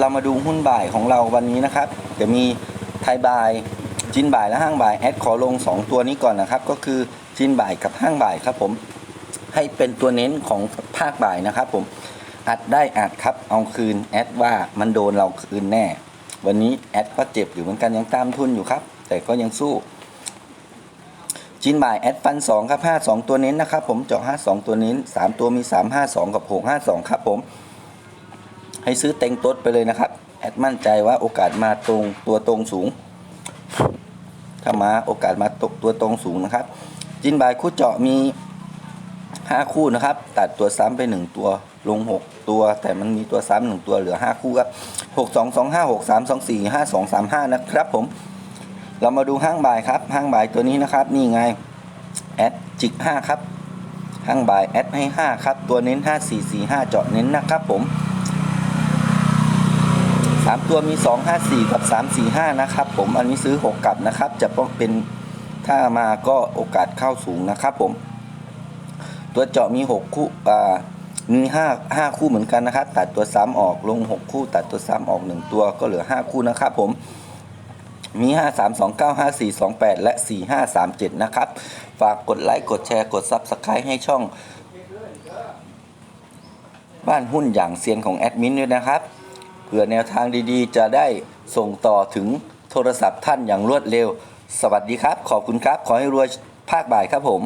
เรามาดูหุ้นบ่ายของเราวันนี้นะครับจะมีไทยบ่ายจินบ่ายและห้างบ่ายแอดขอลง 2 ตัวนี้ก่อนนะครับ ก็คือจินบ่ายกับห้างบ่ายครับผมให้เป็นตัวเน้นของภาคบ่ายนะครับผมอัดได้อัดครับเอาคืนแอดว่ามันโดนเราคืนแน่ วันนี้แอดก็เจ็บอยู่เหมือนกันยังตามทุนอยู่ครับ แต่ก็ยังสู้จินบ่ายแอดฟัน2ครับ 52 ตัวเน้นนะครับผมเจาะ52 ตัวเน้น 3 ตัวมี 352 กับ 652 ครับผม ให้ซื้อเต็งต๊ดไปเลยนะครับ แอดมั่นใจว่าโอกาสมาตรงตัวตรงสูง ถ้ามาโอกาสมาตกตัวตรงสูงนะครับ จินบายคู่เจาะมี 5 คู่นะครับ ตัดตัวซ้ำไป 1 ตัวลง 6 ตัว แต่มันมีตัวซ้ำหนึ่งตัวเหลือ 5 คู่ครับ6 2 2 5 6 3 2 4 5 2 3 5 นะครับผม เรามาดูห้างบายครับ ห้างบายตัวนี้นะครับ นี่ไงแอดจิก5ครับห้างบายแอดให้ 5 ครับ ตัวเน้น 5 4 4 5 เจาะเน้นนะครับผม สามตัวมีสองห้าสี่กับสามสี่ห้านะครับ ผมอันนี้ซื้อหกกลับนะครับ จะต้องเป็นถ้ามาก็โอกาสเข้าสูงนะครับผม ตัวเจาะมีหกคู่อ่ามีห้าห้าคู่เหมือนกันนะครับ ตัดตัวซ้ำออกลงหกคู่ ตัดตัวซ้ำออกหนึ่งตัวก็เหลือห้าคู่นะครับผมมีห้าสามสองเก้าห้าสี่สองแปดและสี่ห้าสามเจ็ดนะครับ ฝากกดไลค์ กดแชร์ กดซับสไครต์ให้ช่อง บ้านหุ้นอย่างเซียนของแอดมินด้วยนะครับ เพื่อแนวทางดีๆ จะได้ส่งต่อถึงโทรศัพท์ท่านอย่างรวดเร็ว สวัสดีครับ ขอบคุณครับ ขอให้รวยภาคบ่ายครับผม